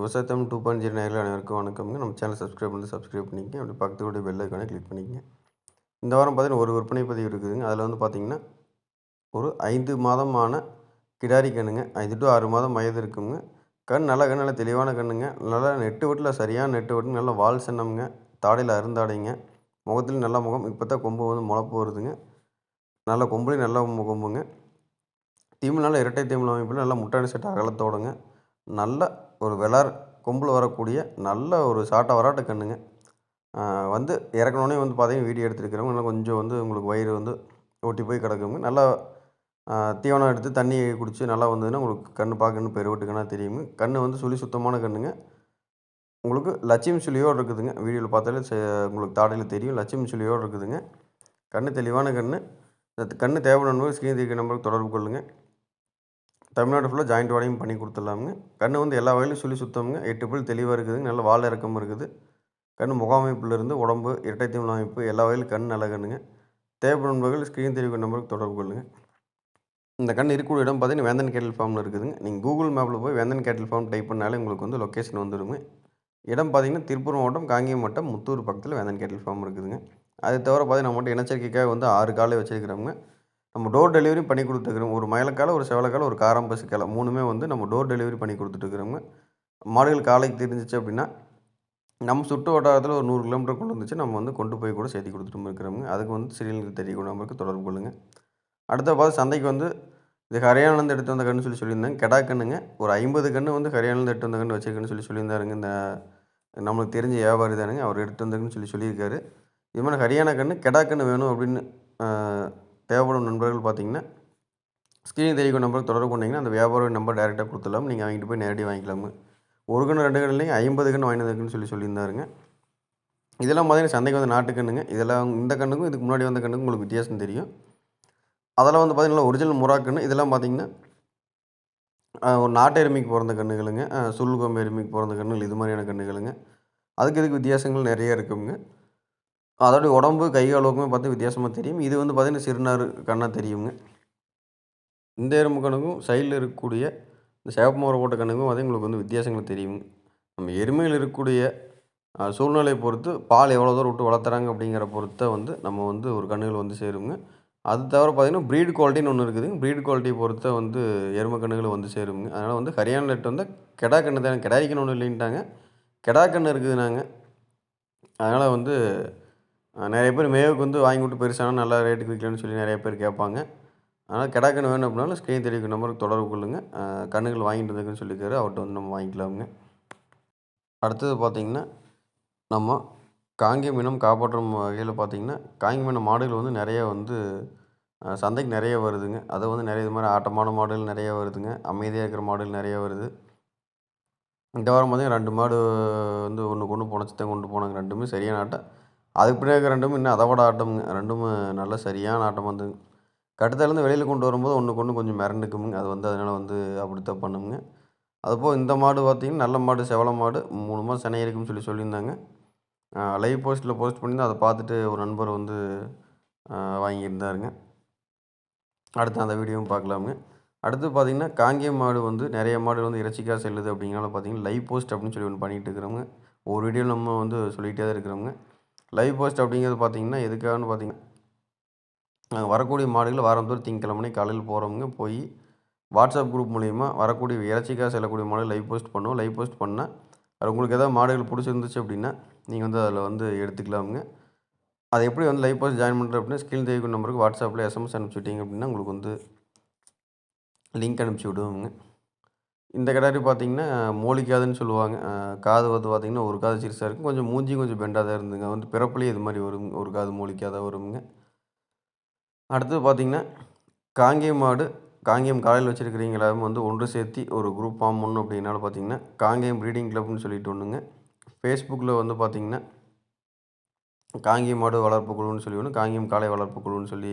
விவசாயத்தம் two point zero நேரில் அனைவருக்கும் வணக்கம்ங்க. நம்ம சேனல் சப்ஸ்கிரைப் பண்ணி சப்ஸ்கிரைப் பண்ணிக்கங்க. அப்படி பக்கத்துடைய பெல் ஐக்கானே கிளிக் பண்ணிக்கங்க. இந்த வாரம் பார்த்தீங்கன்னா ஒரு விற்பனை பதிவு இருக்குதுங்க. அதில் வந்து பார்த்தீங்கன்னா ஒரு ஐந்து மாதமான கிடாரி கண்ணுங்க. ஐந்து டு ஆறு மாதம் வயது இருக்குங்க. கண் நல்ல கண் நல்ல தெளிவான கண்ணுங்க. நல்லா நெட்டு வெட்டில் சரியான நெட்டு வெட்டு நல்ல வால் சின்னம்ங்க. தாடையில் அருந்தாடைங்க. முகத்தில் நல்ல முகம். இப்போ தான் கொம்பு வந்து முளப்பு வருதுங்க நல்ல கொம்புலேயும் நல்ல கொம்புங்க தீமல் நல்ல இரட்டை தீமல் அமைப்பில் நல்லா முட்டாணி செட்டு அகலத்தோடுங்க. நல்ல ஒரு வெளார் கொம்பில் வரக்கூடிய நல்ல ஒரு சாட்டை வராட்ட கண்ணுங்க. வந்து இறக்கணுன்னே வந்து பார்த்தீங்கன்னா வீடியோ எடுத்துருக்கிறவங்க நல்லா கொஞ்சம் வந்து உங்களுக்கு வயிறு வந்து ஒட்டி போய் கிடக்குங்க. நல்லா தீவனம் எடுத்து தண்ணி குடித்து நல்லா வந்ததுன்னா உங்களுக்கு கண் பார்க்கணும் பெருவட்டு தெரியுங்க. கண் வந்து சுழி சுத்தமான கண்ணுங்க. உங்களுக்கு லட்சியம் சுழியோடு இருக்குதுங்க. வீடியோவில் பார்த்தாலே உங்களுக்கு தாடையில் தெரியும். லட்சுமி சுழியோடு இருக்குதுங்க. கண் தெளிவான கண் கண் தேவையான ஸ்கிரீன் தீர்க்க நம்பருக்கு தொடர்பு கொள்ளுங்கள் தமிழ்நாடு ஃபுல்லாக ஜாயிண்ட் வாடகையும் பண்ணி கொடுத்துடலாமுங்க. கண்ணு வந்து எல்லா வகையிலும் சொல்லி சுத்தமுங்க. எட்டு புல் தெளிவாக இருக்குதுங்க நல்ல வால் இறக்கம் இருக்குது. கண் முகாமைப்பிலிருந்து உடம்பு இரட்டை தீமல் அமைப்பு எல்லா வகையிலும் கண் நல்ல கண்ணுங்க தேவைப்படும் வகையில் ஸ்க்ரீன் தெரிவிக்கும் நம்பருக்கு தொடர்பு கொள்ளுங்கள் இந்த கண் இருக்கக்கூடிய இடம் பார்த்தீங்கன்னா வேந்தன் கேட்டல் ஃபார்மில் இருக்குதுங்க. நீங்கள் கூகுள் மேப்பில் போய் வேந்தன் கேட்டில் ஃபார்ம் டைப் பண்ணாலே உங்களுக்கு வந்து லொக்கேஷன் வந்துடுங்க இடம் பார்த்தீங்கன்னா திருப்பூர் மாவட்டம் காங்கேயம் மாவட்டம் முத்தூர் பக்கத்தில் வேந்தன் கேட்டல் ஃபார்ம் இருக்குதுங்க. அது தவிர பார்த்தீங்கன்னா நம்மகிட்ட இனச்சரிக்கைக்காக வந்து ஆறு காலை வச்சுருக்கிறோங்க நம்ம டோர் டெலிவரி பண்ணி கொடுத்துருக்குறோம். ஒரு மயிலக்கால ஒரு செவலக்கால ஒரு காரம் காலை மூணுமே வந்து நம்ம டோர் டெலிவரி பண்ணி கொடுத்துட்டுருக்குறோங்க. மாடுகள் காலைக்கு தெரிஞ்சிச்சு அப்படின்னா நம்ம சுற்று வட்டாரத்தில் ஒரு நூறு கிலோமீட்டர் இருந்துச்சு நம்ம வந்து கொண்டு போய் கூட சேர்த்து கொடுத்துட்டு இருக்கிறோங்க அதுக்கு வந்து சிறியலுக்கு தெரியக்கூடிய நம்பருக்கு தொடர்பு கொள்ளுங்கள் அடுத்த பார்த்து சந்தைக்கு வந்து இது ஹரியானாலேருந்து எடுத்து வந்த கன்று சொல்லி சொல்லியிருந்தாங்க கெடா கண்ணுங்க ஒரு ஐம்பது கன்று வந்து ஹரியானாலேருந்து எடுத்து வந்த கன்று வச்சிருக்கேன்னு சொல்லி சொல்லியிருந்தாருங்க. இந்த நம்மளுக்கு தெரிஞ்ச வியாபாரி தானுங்க அவர் எடுத்து வந்ததுன்னு சொல்லி சொல்லியிருக்காரு. இது மாதிரி ஹரியானா கன்று கெடா கன்று வேணும் அப்படின்னு தேவைப்படும் நண்பர்கள் பார்த்தீங்கன்னா ஸ்க்ரீன் தெரிவிக்கும் நம்பருக்கு தொடர்பு கொண்டீங்கன்னா அந்த வியாபார நம்பர் டேரெக்டாக கொடுத்துடலாம். நீங்கள் வாங்கிட்டு போய் நேரடியாக வாங்கிக்கலாம். ஒரு கன்று ரெண்டு கண்ணுலையும் ஐம்பது கன்று வாங்கினதுக்குன்னு சொல்லி சொல்லியிருந்தாருங்க. இதெல்லாம் பார்த்தீங்கன்னா சந்தைக்கு வந்து நாட்டு கண்ணுங்க. இதெல்லாம் இந்த கண்ணுக்கும் இதுக்கு முன்னாடி வந்த கண்ணுக்கும் உங்களுக்கு வித்தியாசம் தெரியும். அதெல்லாம் வந்து பார்த்திங்கன்னா ஒரிஜினல் முறா கன்று இதெல்லாம் பார்த்திங்கன்னா ஒரு நாட்டு எருமைக்கு பிறந்த கண்ணுகளுங்க. சுல்லுகொம்பு எருமைக்கு பிறந்த கண்ணுகள் இது மாதிரியான கண்ணுகளுங்க. அதுக்கு இதுக்கு வித்தியாசங்கள் நிறைய இருக்குங்க. அதோடைய உடம்பு கை அளவுக்குமே பார்த்து வித்தியாசமாக தெரியும். இது வந்து பார்த்திங்கன்னா சிறுநாறு கண்ணாக தெரியுங்க. இந்த எறும்பு கணக்கும் சைடில் இருக்கக்கூடிய இந்த சிவப்பு முறை போட்ட கணக்கும் வந்து உங்களுக்கு வந்து வித்தியாசங்கள் தெரியுங்க. நம்ம எருமையில் இருக்கக்கூடிய சூழ்நிலையை பொறுத்து பால் எவ்வளோ தூரம் விட்டு வளர்த்துறாங்க அப்படிங்கிற பொறுத்த வந்து நம்ம வந்து ஒரு கண்ணுகள் வந்து சேருங்க. அது தவிர பார்த்திங்கன்னா ப்ரீட் குவாலிட்டின்னு ஒன்று இருக்குதுங்க. ப்ரீட் குவாலிட்டியை பொறுத்த வந்து எருமை கண்ணுகள் வந்து சேருங்க. அதனால் வந்து ஹரியானா லெட் வந்து கெடா கண்ணு தான். கெடாரிக்கணும் ஒன்று இல்லைன்ட்டாங்க. கெடா கண்ணு இருக்குது நாங்கள் அதனால் வந்து நிறைய பேர் மேவுக்கு வந்து வாங்கி விட்டு பெருசான நல்லா ரேட்டுக்கு விற்கலான்னு சொல்லி நிறைய பேர் கேட்பாங்க. அதனால் கிடா வேணும் அப்படின்னாலும் ஸ்க்ரீன் தெரிவிக்கும் நம்பருக்கு தொடர்பு கொள்ளுங்கள் கண்ணுகள் வாங்கிட்டு வந்துருக்குன்னு சொல்லியிருக்காரு. அவர்கிட்ட வந்து நம்ம வாங்கிக்கலாமுங்க. அடுத்தது பார்த்திங்கன்னா நம்ம காங்கேயம் மீனம் காப்பாற்றும் வகையில் பார்த்திங்கன்னா காங்கேயம் இனம் மாடுகள் வந்து நிறைய வந்து சந்தைக்கு நிறைய வருதுங்க. அதை வந்து நிறைய இது மாதிரி ஆட்டமான மாடுகள் நிறைய வருதுங்க. அமைதியாக இருக்கிற மாடுகள் நிறைய வருது. இந்த வாரம் பார்த்திங்கன்னா ரெண்டு மாடு வந்து ஒன்று கொண்டு போனச்சு தான் கொண்டு போனாங்க. ரெண்டுமே சரியான ஆட்டம் அதுக்கு பிறகு ரெண்டும் இன்னும் அதை விட ஆட்டமுங்க ரெண்டும் நல்ல சரியான ஆட்டம் வந்துங்க கட்டுத்தலேருந்து வெளியில் கொண்டு வரும்போது ஒன்றுக்கு ஒன்று கொஞ்சம் மிரண்டுக்குமுங்க அது வந்து அதனால் வந்து அப்படித்தான் பண்ணுங்க. அதுபோக இந்த மாடு பார்த்திங்கன்னா நல்ல மாடு செவல மாடு மூணு மாதம் சினை இருக்குன்னு சொல்லி சொல்லியிருந்தாங்க. லைவ் போஸ்ட்டில் போஸ்ட் பண்ணியிருந்தேன் அதை பார்த்துட்டு ஒரு நண்பர் வந்து வாங்கியிருந்தாருங்க. அடுத்து அந்த வீடியோவும் பார்க்கலாமுங்க. அடுத்து பார்த்திங்கன்னா காங்கேயம் மாடு வந்து நிறைய மாடு வந்து இறைச்சிக்காக செல்லுது அப்படிங்கிறனால பார்த்திங்கன்னா லைவ் போஸ்ட் அப்படின்னு சொல்லி ஒன்று பண்ணிகிட்டு இருக்கிறவங்க ஒரு வீடியோ நம்ம வந்து சொல்லிகிட்டே தான் இருக்கிறோங்க லைவ் போஸ்ட் அப்படிங்கிறது பார்த்திங்கன்னா எதுக்காகன்னு பார்த்திங்கன்னா வரக்கூடிய மாடுகள் வாரந்தோறும் திங்கக்கிழமை காலையில் போகிறவங்க போய் வாட்ஸ்அப் குரூப் மூலிமா வரக்கூடிய இறைச்சிக்காக செல்லக்கூடிய மாடுகள் லைவ் போஸ்ட் பண்ணுவோம் லைவ் போஸ்ட் பண்ணால் அது உங்களுக்கு எதாவது மாடுகள் பிடிச்சிருந்துச்சு அப்படின்னா நீங்கள் வந்து அதில் வந்து எடுத்துக்கலாமுங்க. அது எப்படி வந்து லைவ் போஸ்ட் ஜாயின் பண்ணுறது அப்படின்னா ஸ்கில் தேவிக்கும் நம்பருக்கு வாட்ஸ்அப்பில் எஸ்எம்எஸ் அனுப்பிச்சுட்டிங்க அப்படின்னா உங்களுக்கு வந்து லிங்க் அனுப்பிச்சி விடுவோங்க இந்த கிடாரி பார்த்திங்கன்னா மூலிக்காதுன்னு சொல்லுவாங்க. காது வந்து பார்த்திங்கன்னா ஒரு காது சிறுசாக இருக்கும். கொஞ்சம் மூஞ்சியும் கொஞ்சம் பெண்டாக தான் இருந்துங்க. வந்து பிறப்புலேயே இது மாதிரி வரும். ஒரு காது மூலிக்காத வருங்க. அடுத்தது பார்த்திங்கன்னா காங்கேயம் மாடு காங்கேயம் காலையில் வச்சுருக்கிறீங்களா வந்து ஒன்று சேர்த்தி ஒரு குரூப் ஃபார்ம் பண்ணணும் அப்படின்னால பார்த்திங்கன்னா காங்கேயம் ப்ரீடிங் கிளப்னு சொல்லிட்டு ஒன்றுங்க ஃபேஸ்புக்கில் வந்து பார்த்திங்கன்னா காங்கேயம் மாடு வளர்ப்பு குழுன்னு சொல்லி ஒன்று காங்கேயம் காளை வளர்ப்பு குழுன்னு சொல்லி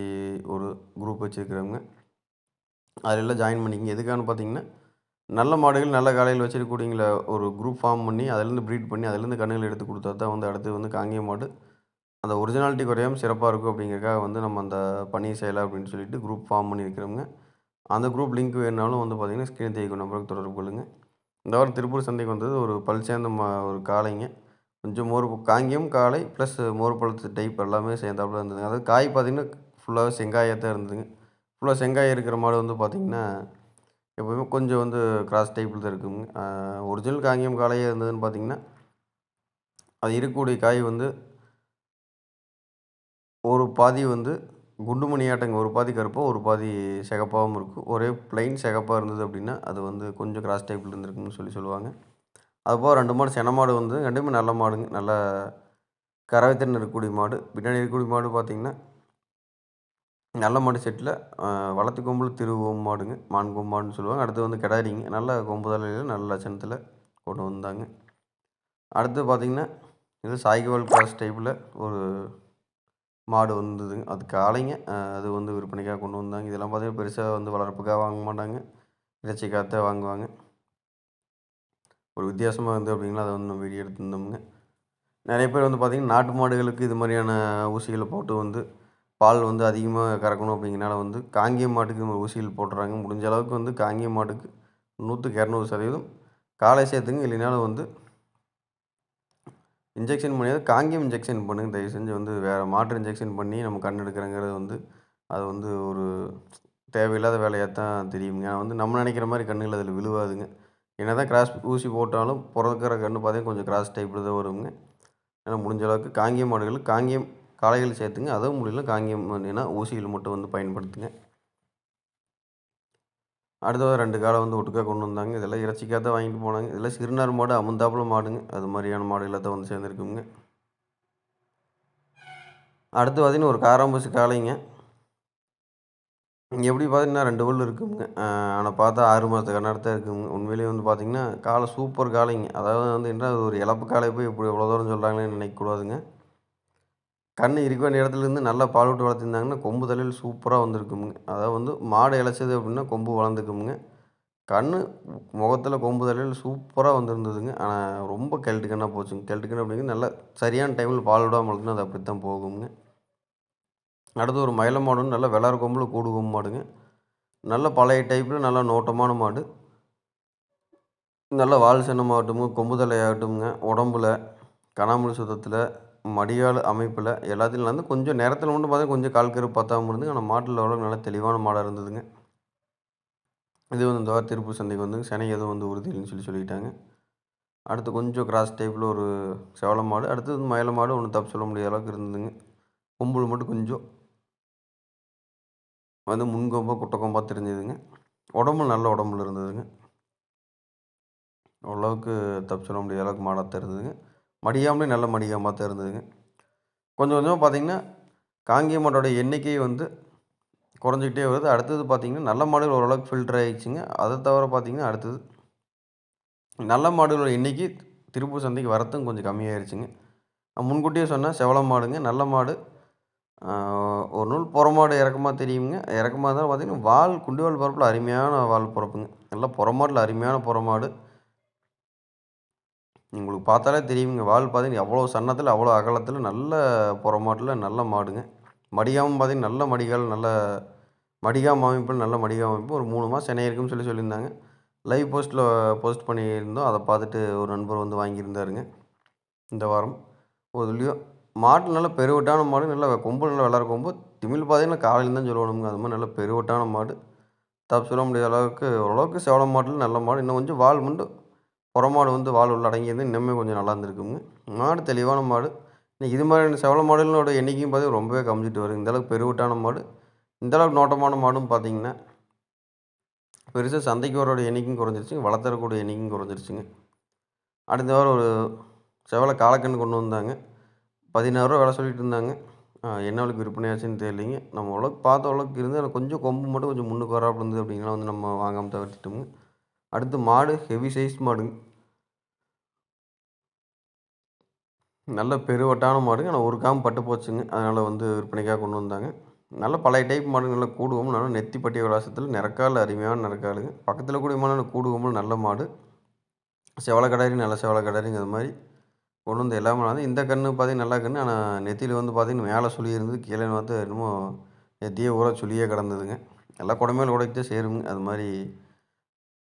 ஒரு குரூப் வச்சுருக்கிறவங்க. அதிலெல்லாம் ஜாயின் பண்ணிக்கங்க. எதுக்கான்னு பார்த்திங்கன்னா நல்ல மாடுகள் நல்ல காலையில் வச்சுருக்கக்கூடியங்கள ஒரு குரூப் ஃபார்ம் பண்ணி அதுலேருந்து ப்ரீட் பண்ணி அதுலேருந்து கண்ணுகள் எடுத்து கொடுத்தா தான் வந்து அடுத்து வந்து காங்கேய மாடு. அந்த ஒரிஜினாலிட்டி குறையாமல் சிறப்பாக இருக்கும் அப்படிங்கிறக்காக வந்து நம்ம அந்த பணி செய்யலாம் அப்படின்னு சொல்லிட்டு குரூப் ஃபார்ம் பண்ணியிருக்கிறோங்க அந்த குரூப் லிங்க் வேணுனாலும் வந்து பார்த்திங்கன்னா ஸ்க்ரீன் தேய்க்கும் நம்பருக்கு தொடர்பு கொள்ளுங்கள் இந்த வாரம் திருப்பூர் சந்தைக்கு வந்தது ஒரு பல் சேர்ந்த மா ஒரு காளைங்க. கொஞ்சம் மோர் காங்கேயம் காளை ப்ளஸ் மோர் பழத்து டைப் எல்லாமே சேர்ந்தாப்புல இருந்ததுங்க. அதாவது காய் பார்த்திங்கன்னா ஃபுல்லாகவே செங்காயாக தான் இருந்ததுங்க. ஃபுல்லாக செங்காய் இருக்கிற மாடு வந்து பார்த்திங்கன்னா எப்போவுமே கொஞ்சம் வந்து கிராஸ் டைப்பில் தான் இருக்குங்க ஒரிஜினல் காங்கேயம் காளையாக இருந்ததுன்னு பார்த்தீங்கன்னா அது இருக்கக்கூடிய காய் வந்து ஒரு பாதி வந்து குண்டு மணியாட்டங்க ஒரு பாதி கருப்பாக ஒரு பாதி சிகப்பாகவும் இருக்கும். ஒரே ப்ளைன் சிகப்பாக இருந்தது அப்படின்னா அது வந்து கொஞ்சம் கிராஸ் டைப்பில் இருந்திருக்குன்னு சொல்லி சொல்லுவாங்க. அதுபோக ரெண்டு மாடு சென மாடு வந்து ரெண்டுமே நல்ல மாடுங்க. நல்ல கரவைத்திறன் இருக்கக்கூடிய மாடு. பின்னாடி இருக்கக்கூடிய மாடு பார்த்திங்கன்னா நல்ல மாடு செட்டில் வளர்த்து கொம்பில் திருவோம்பாடுங்க மான் கொம்பாடுன்னு சொல்லுவாங்க. அடுத்து வந்து கிடாரிங்க. நல்ல கொம்பு தலையில் நல்ல லட்சணத்தில் கொண்டு வந்தாங்க. அடுத்து பார்த்திங்கன்னா இது சாய்கவால் கிராஸ் டைப்பில் ஒரு மாடு வந்ததுங்க. அது காளைங்க. அது வந்து விற்பனைக்காக கொண்டு வந்தாங்க. இதெல்லாம் பார்த்திங்கன்னா பெருசாக வந்து வளர்ப்புக்காக வாங்க மாட்டாங்க. இறைச்சிக்காகத்தான் வாங்குவாங்க. ஒரு வித்தியாசமாக இருந்து அப்படிங்களா அதை வந்து நம்ம வீடியோ எடுத்துருந்தோமுங்க. நிறைய பேர் வந்து பார்த்திங்கன்னா நாட்டு மாடுகளுக்கு இது மாதிரியான ஊசிகளை போட்டு வந்து பால் வந்து அதிகமாக கறக்கணும் அப்படிங்கிறனால வந்து காங்கேய மாட்டுக்கு ஊசியில் ஊசிகள் போட்டுறாங்க. முடிஞ்ச அளவுக்கு வந்து காங்கேயம் மாட்டுக்கு நூற்றுக்கு இரநூறு சதவீதம் காலை சேர்த்துங்க. இல்லைனாலும் வந்து இன்ஜெக்ஷன் பண்ணியாவது காங்கேயம் இன்ஜெக்ஷன் பண்ணுங்க. தயவு செஞ்சு வந்து வேறு மாற்று இன்ஜெக்ஷன் பண்ணி நம்ம கண் எடுக்கிறங்கிறது வந்து அது வந்து ஒரு தேவையில்லாத வேலையாக தான் தெரியுங்க. ஏன்னா வந்து நம்ம நினைக்கிற மாதிரி கண்ணுகள் அதில் விழுவாதுங்க. என்ன தான் கிராஸ் ஊசி போட்டாலும் பிறக்கிற கன்று பார்த்தீங்கன்னா கொஞ்சம் கிராஸ் டைப்பில் தான் வருங்க. ஏன்னா முடிஞ்ச அளவுக்கு காங்கேயம் மாடுகள் காங்கேயம் காளைகள் சேர்த்துங்க. அதுவும் முடியல காங்கியம் ஏன்னா ஊசிகள் மட்டும் வந்து பயன்படுத்துங்க. அடுத்தது ரெண்டு காலை வந்து ஒட்டுக்கா கொண்டு வந்தாங்க. இதெல்லாம் இறைச்சிக்காக தான் வாங்கிட்டு போனாங்க. இதெல்லாம் சிறுநார் மாடு அமுந்தாப்புல மாடுங்க. அது மாதிரியான மாடுகளை தான் வந்து சேர்ந்துருக்குங்க. அடுத்து பார்த்திங்கன்னா ஒரு காராம்பூசி காளைங்க. இங்கே எப்படி பார்த்தீங்கன்னா ரெண்டு பல் இருக்குங்க. ஆனால் பார்த்தா ஆறு மாதத்துக்கு கண்ணாடி இருக்குங்க. உண்மையிலேயே வந்து பார்த்திங்கன்னா காலை சூப்பர் காளைங்க. அதாவது வந்து என்ன ஒரு இழப்பு காலை போய் இப்படி எவ்வளோ தூரம் சொல்கிறாங்களேன்னு நினைக்கக்கூடாதுங்க. கண் இருக்க வேண்டிய இடத்துலேருந்து நல்லா பால் விட்டு வளர்த்திருந்தாங்கன்னா கொம்பு தலையில் சூப்பராக வந்திருக்குமுங்க. அதாவது வந்து மாடு இழைச்சது அப்படின்னா கொம்பு வளர்ந்துக்குமுங்க. கண் முகத்தில் கொம்பு தலையில் சூப்பராக வந்திருந்ததுங்க. ஆனால் ரொம்ப கெல்ட்டு கண்ணாக போச்சுங்க. கெல்ட்டு கண்ணு அப்படிங்கிறது நல்லா சரியான டைமில் பால் விடாமல் வளர்த்துனா அது அப்படி தான் போகுங்க அடுத்து ஒரு மயில மாடுன்னு நல்லா வெள்ளாறு கொம்பில் கூடு கொம்பு மாடுங்க. நல்ல பழைய டைப்பில் நல்லா நோட்டமான மாடு. நல்ல வால் சின்னமாகட்டுங்க கொம்பு தலையாகட்டும்ங்க. உடம்புல கனாமூல் சுத்தத்தில் மடியால் அமைப்பில் எல்லாத்துலையும் வந்து கொஞ்சம் நேரத்தில் மட்டும் பார்த்தா கொஞ்சம் கால் கரு பத்தாமல் இருந்துங்க ஆனால் மாட்டில் அவ்வளோ நல்லா தெளிவான மாடாக இருந்ததுங்க. இது வந்து இந்த வாரம் திருப்பூர் சந்தைக்கு வந்து சென்னை எதுவும் வந்து உறுதி இல்லைன்னு சொல்லி சொல்லிட்டாங்க அடுத்து கொஞ்சம் கிராஸ் டைப்பில் ஒரு செவல மாடு அடுத்தது மயில மாடு ஒன்றும் தப்பு சொல்ல முடியாத அளவுக்கு இருந்ததுங்க. கொம்புல மட்டும் கொஞ்சம் வந்து முன்கொம்பாக குட்டக்கொம்பாக தெரிஞ்சதுங்க. உடம்பு நல்ல உடம்புல இருந்ததுங்க. ஓரளவுக்கு தப்பு சொல்ல முடியாத அளவுக்கு மாடாக தெரிஞ்சதுங்க. மடியாமலே நல்ல மடியாமல் தான் இருந்ததுங்க. கொஞ்சம் கொஞ்சமாக பார்த்திங்கன்னா காங்கேய மாட்டோட எண்ணிக்கை வந்து குறைஞ்சிக்கிட்டே வருது. அடுத்தது பார்த்திங்கன்னா நல்ல மாடுகள் ஓரளவுக்கு ஃபில்டர் ஆகிடுச்சிங்க அதை தவிர பார்த்திங்கன்னா அடுத்தது நல்ல மாடுகளோட எண்ணிக்கை திருப்பூர் சந்தைக்கு வரத்தும் கொஞ்சம் கம்மியாயிருச்சுங்க. முன்கூட்டியே சொன்னால் செவல மாடுங்க. நல்ல மாடு. ஒரு நூல் புறமாடு இறக்கமாக தெரியுங்க. இறக்கமாக இருந்தாலும் பார்த்திங்கன்னா வால் குண்டிவால் பரப்பில் அருமையான வால் பிறப்புங்க நல்லா புறமாட்டில் அருமையான புறமாடு உங்களுக்கு பார்த்தாலே தெரியுங்க. வால் பார்த்தீங்கன்னா எவ்வளோ சன்னத்தில் அவ்வளோ அகலத்தில் நல்ல புறமாட்டில் நல்ல மாடுங்க. மடிகாமல் பார்த்தீங்கன்னா நல்ல மடிகால் நல்ல மடிகாம் அமைப்பில் நல்ல மடிகாம் அமைப்பு. ஒரு மூணு மாதம் சென்னை இருக்குன்னு சொல்லி சொல்லியிருந்தாங்க. லைவ் போஸ்ட்டில் போஸ்ட் பண்ணியிருந்தோம். அதை பார்த்துட்டு ஒரு நண்பர் வந்து வாங்கியிருந்தாருங்க. இந்த வாரம். ஒரு இதுலேயும் மாட்டு நல்ல பெருவட்டான மாடு நல்லா கொம்பு நல்லா விளாட்ற கொம்பு. திமிழ் பார்த்தீங்கன்னா காலையில் தான் சொல்லணுங்க. அது மாதிரி நல்ல பெருவட்டான மாடு. தப்பு சொல்ல முடியாத அளவுக்கு ஓரளவுக்கு சேவல மாட்டில் நல்ல மாடு. இன்னும் கொஞ்சம் வால் மட்டும் புறமாடு வந்து வால் உள்ள அடங்கியிருந்து இன்னுமே கொஞ்சம் நல்லா இருந்திருக்குங்க. மாடு தெளிவான மாடு. இன்னைக்கு இது மாதிரியான செவல மாடுகளோட எண்ணிக்கையும் பார்த்திங்கன்னா ரொம்பவே கம்மிச்சிட்டு வருது. இந்தளவுக்கு பெருவிட்டான மாடு. இந்தளவுக்கு நோட்டமான மாடும் பார்த்தீங்கன்னா பெருசாக சந்தைக்கு வரோட எண்ணிக்கையும் குறைஞ்சிருச்சுங்க. வளர்த்துறக்கூடிய எண்ணிக்கையும் குறைஞ்சிருச்சுங்க. அடுத்த வாரம் ஒரு செவலை காலக்கன்று கொண்டு வந்தாங்க. பதினாறுரூவா விலை சொல்லிட்டு இருந்தாங்க. என்ன அளவுக்கு விற்பனை ஆச்சுன்னு தெரியலிங்க. நம்ம அளவுக்கு பார்த்த அளவுக்கு இருந்து அதில் கொஞ்சம் கொம்பு மட்டும் கொஞ்சம் முன்னுக்கு வராப்புல இருந்தது அப்படிங்கலாம் வந்து நம்ம வாங்காமல் தவிர்த்துட்டோங்க அடுத்து மாடு ஹெவி சைஸ் மாடுங்க. நல்ல பெருவட்டான மாடுங்க. ஆனால் ஒரு காம்பு பட்டு போச்சுங்க. அதனால் வந்து விற்பனைக்காக கொண்டு வந்தாங்க. நல்ல பழைய டைப் மாடு நல்லா கூடுவோம். நல்லா நெத்திப்பட்டி விளாசத்தில் நிறக்கால் அருமையான நிறக்காலுங்க. பக்கத்தில் கூடிய மாடு கூடுவோம். நல்ல மாடு. செவலை கடாரி நல்ல செவலை கடாரிங்க அது மாதிரி கொண்டு வந்து எல்லாமே வந்து இந்த கன்று பார்த்தீங்கன்னா நல்லா கன்று ஆனால் நெத்தியில் வந்து பார்த்தீங்கன்னா மேலே சொல்லி இருந்தது. கீழே வந்து என்னமோ நெத்தியே ஊற சுழியே கிடந்ததுங்க. எல்லா குடமேல் உடைக்கிட்டே சேருங்க. அது மாதிரி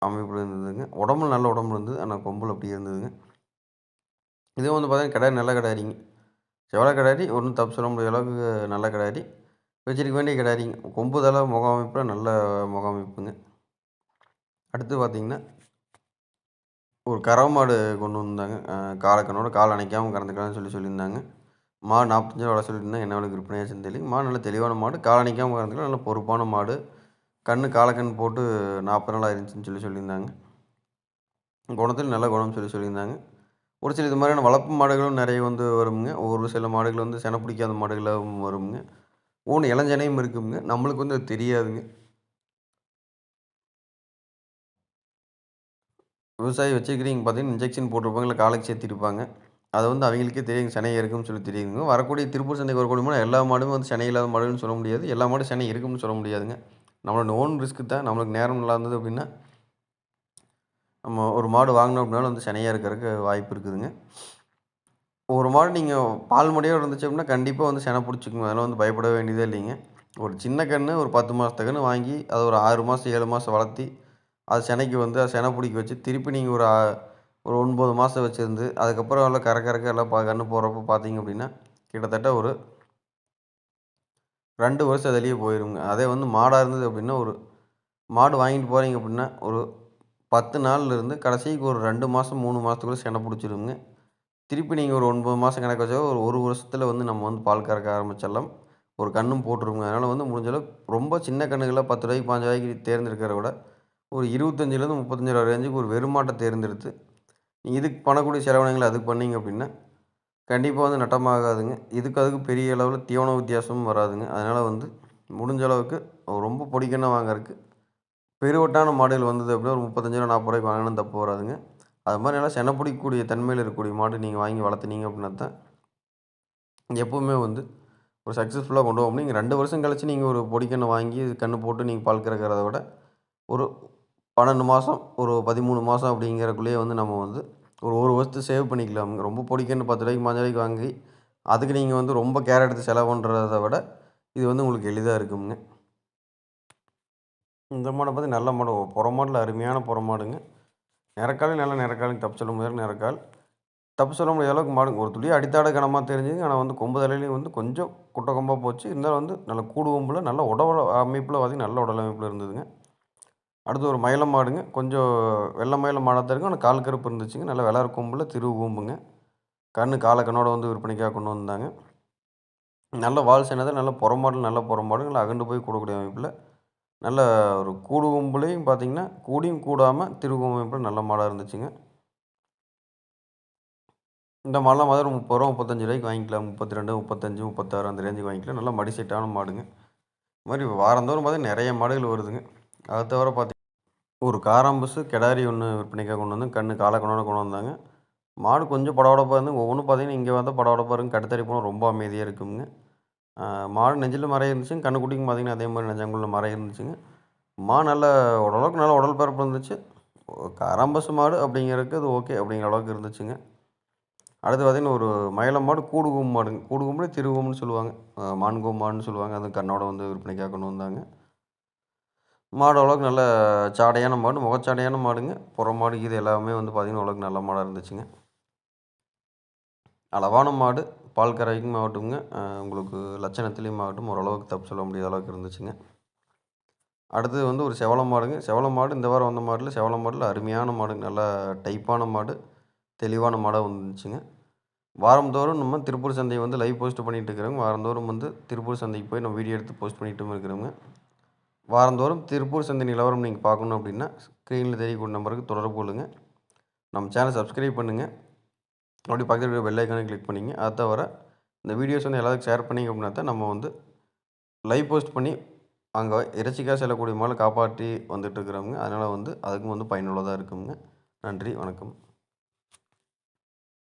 அமைப்பில் இருந்ததுங்க. உடம்புல நல்ல உடம்பு இருந்தது. ஆனால் கொம்பில் அப்படியே இருந்ததுங்க. இதுவும் வந்து பார்த்தீங்கன்னா கிடாரி நல்ல கிடாரிங்க செவல கிடாரி ஒன்றும் தப்பு சொல்ல முடியாத அளவுக்கு நல்ல கிடாரி வச்சிருக்க வேண்டிய கிடாரிங்க கொம்பு தலை முக அமைப்பில் நல்ல முக அமைப்புங்க அடுத்து பார்த்தீங்கன்னா ஒரு கறவை மாடு கொண்டு வந்தாங்க. காலக்கண்ணோட கால் அணைக்காமல் கறந்துக்கலாம்னு சொல்லி சொல்லியிருந்தாங்க. மாடு நாற்பத்தஞ்சு ரூபா சொல்லியிருந்தாங்க என்ன விலைக்கு விற்பனையாச்சுன்னு தெரியல. மாடு நல்ல தெளிவான மாடு. கால் அணைக்காமல் கறந்துக்கலாம். நல்ல பொறுப்பான மாடு. கண்ணு காலக்கண் போட்டு நாற்பது நாள் ஆயிருந்துச்சுன்னு சொல்லி சொல்லியிருந்தாங்க. குணத்தில் நல்ல குணம்னு சொல்லி சொல்லியிருந்தாங்க. ஒரு சில இது மாதிரியான வளர்ப்பு மாடுகளும் நிறைய வந்து வருமுங்க. ஒரு சில மாடுகள் வந்து செனை பிடிக்காத மாடுகளாகவும் வருங்க ஒன்று இளஞ்சனையும் இருக்குங்க நம்மளுக்கு வந்து அது தெரியாதுங்க. விவசாயி வச்சுருக்கிறீங்க பார்த்தீங்கன்னா இன்ஜெக்ஷன் போட்டிருப்பாங்க இல்லை காலைக்கு சேர்த்திருப்பாங்க. அது வந்து அவங்களுக்கே தெரியும் சென்னை இருக்குன்னு சொல்லி தெரியுங்க வரக்கூடிய திருப்பூர் சந்தைக்கு வரக்கூடிய மாடு எல்லா மாடுமே வந்து சென்னை இல்லாத மாடுன்னு சொல்ல முடியாது. எல்லா மாடும் சென்னை இருக்குன்னு சொல்ல முடியாதுங்க. நம்மளோட ஓன் ரிஸ்க்கு தான். நம்மளுக்கு நேரம் நல்லா இருந்தது அப்படின்னா நம்ம ஒரு மாடு வாங்கினோம் அப்படின்னாலும் வந்து செனையாக இருக்கிறதுக்கு வாய்ப்பு இருக்குதுங்க. ஒரு மாடு நீங்கள் பால் மடியாக இருந்துச்சு அப்படின்னா கண்டிப்பாக வந்து செனை பிடிச்சிக்குங்க. அதெல்லாம் வந்து பயப்பட வேண்டியதே இல்லைங்க. ஒரு சின்ன கன்று ஒரு பத்து மாதத்து கன்று வாங்கி அதை ஒரு ஆறு மாதம் ஏழு மாதம் வளர்த்தி அது செனைக்கு வந்து அது செனை பிடிக்க வச்சு திருப்பி நீங்கள் ஒரு ஒரு ஒன்பது மாதம் வச்சுருந்து அதுக்கப்புறம் எல்லாம் கரை கறக்க எல்லாம் பா கன்று போகிறப்ப பார்த்தீங்க அப்படின்னா கிட்டத்தட்ட ஒரு ரெண்டு வருஷம் அதிலேயே போயிருங்க. அதே வந்து மாடாக இருந்தது அப்படின்னா ஒரு மாடு வாங்கிட்டு போகிறீங்க அப்படின்னா ஒரு பத்து நாள்லேருந்து கடைசிக்கு ஒரு ரெண்டு மாதம் மூணு மாதத்துக்குள்ளே செனை பிடிச்சிருங்க திருப்பி நீங்கள் ஒரு ஒன்பது மாதம் கணக்கு வச்சா ஒரு ஒரு வருஷத்தில் வந்து நம்ம வந்து பால் கறக்க ஆரம்பிச்சிடலாம். ஒரு கண்ணும் போட்டுருங்க. அதனால் வந்து முடிஞ்சளவு ரொம்ப சின்ன கன்றுகளாக பத்து ரூபாய்க்கு பாஞ்சு ரூபாய்க்கு தேர்ந்தெடுக்கிறத விட ஒரு இருபத்தஞ்சிலேருந்து முப்பத்தஞ்சு ரூபா ரேஞ்சுக்கு ஒரு வெறுமாட்டை தேர்ந்தெடுத்து நீங்கள் இதுக்கு பண்ணக்கூடிய செலவினங்களை அதுக்கு பண்ணிங்க அப்படின்னா கண்டிப்பாக வந்து நட்டமாகாதுங்க. இதுக்கு அதுக்கு பெரிய அளவில் தீவன வித்தியாசமும் வராதுங்க. அதனால் வந்து முடிஞ்ச அளவுக்கு ரொம்ப பொடிக்கண்ணை வாங்கறதுக்கு பெருவட்டான மாடுகள் வந்தது அப்படின்னா ஒரு முப்பத்தஞ்சு ரூபா நாற்பது ரூபாய்க்கு வாங்கினா தப்பு வராதுங்க. அது மாதிரி நல்லா செனை பிடிக்கக்கூடிய தன்மையில் இருக்கக்கூடிய மாடு நீங்கள் வாங்கி வளர்த்துனீங்க அப்படின்னா தான் எப்போவுமே வந்து ஒரு சக்ஸஸ்ஃபுல்லாக கொண்டு போக நீங்கள் ரெண்டு வருஷம் கழிச்சு நீங்கள் ஒரு பொடிக்கண்ணை வாங்கி கன்று போட்டு நீங்கள் பால் கறக்கிறத விட ஒரு பன்னெண்டு மாதம் ஒரு பதிமூணு மாதம் அப்படிங்கிறக்குள்ளேயே வந்து நம்ம வந்து ஒரு ஒரு வருஷத்துக்கு சேவ் பண்ணிக்கலாம் ரொம்ப பொடிக்கன்னு பத்து ரூபாய்க்கு பாஞ்சு ரூபாய்க்கு வாங்கி அதுக்கு நீங்கள் வந்து ரொம்ப கேர் எடுத்து செலவு பண்ணுறத விட இது வந்து உங்களுக்கு எளிதாக இருக்குங்க. இந்த மாடை பார்த்து நல்ல மாடு. புற மாடில் அருமையான புற மாடுங்க. நிறக்காலையும் நல்ல நிறக்காலையும் தப்பு சொல்ல முடியாது நிறக்கால். தப்பு சொல்ல முடியாத அளவுக்கு மாடுங்க. ஒரு துளி அடித்தாட கனமாக தெரிஞ்சுங்க ஆனால் வந்து கொம்பு தலையிலையும் வந்து கொஞ்சம் குட்டை கொம்பாக போச்சு. இருந்தாலும் வந்து நல்ல கூடு கொம்பில் நல்ல உடல் அமைப்பில் பார்த்திங்கன்னா நல்ல உடல் அமைப்பில் இருந்ததுங்க. அடுத்து ஒரு மயிலம் மாடுங்க. கொஞ்சம் வெள்ளை மயிலம் மாடாக தான் இருக்கும். ஆனால் கால் கருப்பு இருந்துச்சுங்க. நல்லா விளாட கொம்பில் திருவு கொம்புங்க. கண்ணு காலை வந்து விற்பனைக்காக கொண்டு வந்தாங்க. நல்ல வால் சேனதை நல்ல புறமாடல் நல்ல புறமாடு நல்லா அகண்டு போய் கூடக்கூடிய அமைப்பில். நல்ல ஒரு கூடு கும்பலையும் பார்த்தீங்கன்னா கூடியும் கூடாமல் திருக்கூம்பு நல்ல மாடாக இருந்துச்சுங்க. இந்த மாடெலாம் மாதிரி ஒரு முப்பது ரூபா முப்பத்தஞ்சு ரூபாய்க்கு வாங்கிக்கலாம். முப்பத்தி ரெண்டு முப்பத்தஞ்சு முப்பத்தாறு அந்த ரேஞ்சுக்கு வாங்கிக்கலாம். நல்லா மடி செட்டான மாடுங்க. இது மாதிரி வாரந்தோறும் பார்த்தீங்கன்னா நிறைய மாடுகள் வருதுங்க. அதை தவிர பார்த்திங்கன்னா ஒரு காராம்பஸு கிடாரி ஒன்று விற்பனைக்காக கொண்டு வந்து கன்று காலக்கணோட கொண்டு வந்தாங்க. மாடு கொஞ்சம் படவடப்பாக இருந்து ஒவ்வொன்றும் பார்த்தீங்கன்னா இங்கே வந்தால் படவடப்பாக இருக்கும். கடுத்தறி போனால் ரொம்ப அமைதியாக இருக்குங்க. மாடு நெஞ்சில் மறை இருந்துச்சுங்க கண்ணுக்குட்டிக்கும் பார்த்திங்கன்னா அதே மாதிரி நெஞ்சங்குள்ள மறை இருந்துச்சுங்க. மா நல்ல ஓரளவுக்கு நல்ல உடல் பரப்பு இருந்துச்சு. கரம்பசு மாடு அப்படிங்கிறதுக்கு அது ஓகே அப்படிங்கிற அளவுக்கு இருந்துச்சுங்க. அடுத்து பார்த்திங்கன்னா ஒரு மயிலம் மாடு கூடுகும் மாடுங்க. கூடுகும்பு திருகும்னு சொல்லுவாங்க. மான் மாடுன்னு சொல்லுவாங்க. அது கண்ணோட வந்து விற்பனைக்காக கொண்டு வந்தாங்க. மாடு அளவுக்கு நல்ல சாடையான மாடு முகச்சாடையான மாடுங்க. புற மாடு இது எல்லாமே வந்து பார்த்திங்கன்னா அளவுக்கு நல்ல மாடாக இருந்துச்சுங்க. அளவான மாடு. பால் கறவைக்கும் ஆகட்டுங்க உங்களுக்கு லட்சணத்துலேயும் ஆகட்டும் ஓரளவுக்கு தப்பு சொல்ல முடியாத அளவுக்கு இருந்துச்சுங்க. அடுத்தது வந்து ஒரு செவல மாடுங்க. செவல மாடு இந்த வாரம் வந்த மாடில் செவல மாடில் அருமையான மாடுங்க நல்லா டைப்பான மாடு. தெளிவான மாடாக வந்துச்சுங்க. வாரந்தோறும் நம்ம திருப்பூர் சந்தையை வந்து லைவ் போஸ்ட் பண்ணிகிட்டு இருக்கிறோங்க. வாரந்தோறும் வந்து திருப்பூர் சந்தைக்கு போய் நம்ம வீடியோ எடுத்து போஸ்ட் பண்ணிகிட்டும் இருக்கிறோங்க. வாரந்தோறும் திருப்பூர் சந்தை நிலவரம் நீங்கள் பார்க்கணும் அப்படின்னா ஸ்க்ரீனில் தெரியக்கூடிய நம்பருக்கு தொடர்பு கொள்ளுங்கள் நம்ம சேனல் சப்ஸ்கிரைப் பண்ணுங்கள் அப்படி பக்கத்தில் இருக்கிற பெல் ஐக்கானே கிளிக் பண்ணிங்க. அதை தவிர இந்த வீடியோஸ் வந்து எல்லாத்துக்கும் ஷேர் பண்ணிங்க அப்படின்னா தான் நம்ம வந்து லைவ் போஸ்ட் பண்ணி அங்கே இறைச்சிக்காக செல்லக்கூடிய மாதிரி காப்பாற்றி வந்துட்டு இருக்கிறவங்க. அதனால் வந்து அதுக்கும் வந்து பயனுள்ளதாக இருக்குங்க. நன்றி வணக்கம்.